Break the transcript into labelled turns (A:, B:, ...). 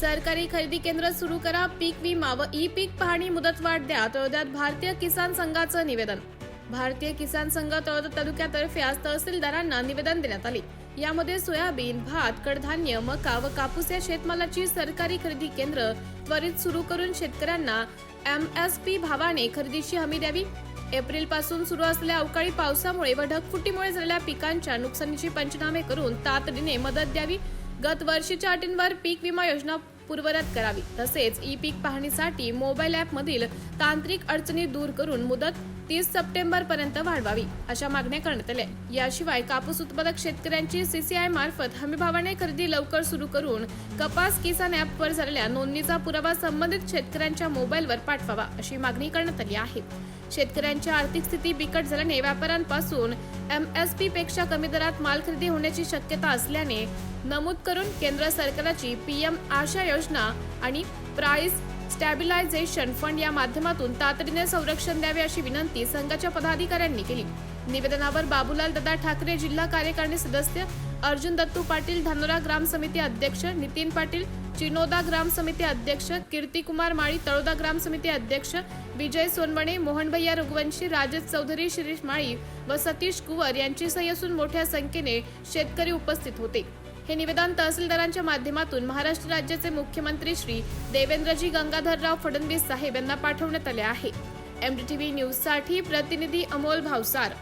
A: सरकारी खरेदी केंद्र सुरू करा पीक विमा व ई पीक पाहणी मुदतवाढ द्या तळोद्यात भारतीय किसान संघाचं निवेदन. भारतीय किसान संघ तळोदा तालुक्यातर्फे आज तहसीलदारांना निवेदन देण्यात आले. यामध्ये सोयाबीन भात कडधान्य मका व कापूस या शेतमालाची सरकारी खरेदी केंद्र त्वरित सुरू करून शेतकऱ्यांना एम एस पी भावाने खरेदीची हमी द्यावी. एप्रिलपासून सुरू असलेल्या अवकाळी पावसामुळे व ढगफुटीमुळे झालेल्या पिकांच्या नुकसानीचे पंचनामे करून तातडीने मदत द्यावी. गत वर्षीच्या अटींवर पीक विमा योजना पूर्वरत करावी. तसेच ई पीक पाहणीसाठी मोबाईल ॲपमधील तांत्रिक अडचणी दूर करून मुदत तीस सप्टेंबर पर्यंत वाढवावी अशा मागण्या करण्यात आल्या. याशिवाय कापूस उत्पादक शेतकऱ्यांची सीसीआय मार्फत हमीभावाने खरेदी लवकर सुरू करून कपास किसान ॲपवर झालेल्या नोंदणीचा पुरावा संबंधित शेतकऱ्यांच्या मोबाईलवर पाठवावा अशी मागणी करण्यात आली आहे. शेतकऱ्यांची आर्थिक स्थिती बिकट झाल्याने व्यापाऱ्यांपासून एम एसपेक्षा कमी दरात माल खरेदी होण्याची शक्यता असल्याने नमूद करून केंद्र सरकारची पीएम आशा योजना आणि प्राइस स्टॅबिलायझेशन फंड या माध्यमातून तातडीने संरक्षण द्यावे अशी विनंती संघाच्या पदाधिकाऱ्यांनी केली. निवेदनावर बाबूलाल दादा ठाकरे जिल्हा कार्यकारिणी सदस्य अर्जुन दत्तू पाटील धानोरा ग्राम समिती अध्यक्ष नितीन पाटील चिनोदा ग्राम समिती अध्यक्ष कीर्तिकुमार माळी तळोदा ग्राम समिती अध्यक्ष विजय सोनवणे मोहनभैया रघुवंशी राजेश चौधरी शिरीष माळी व सतीश कुवर यांची सही असून मोठ्या संख्येने शेतकरी उपस्थित होते. हे निवेदन तहसीलदारांच्या माध्यमातून महाराष्ट्र राज्याचे मुख्यमंत्री श्री देवेंद्रजी गंगाधरराव फडणवीस साहेब यांना पाठवण्यात आले आहे. एमडीटीव्ही न्यूजसाठी प्रतिनिधी अमोल भावसार.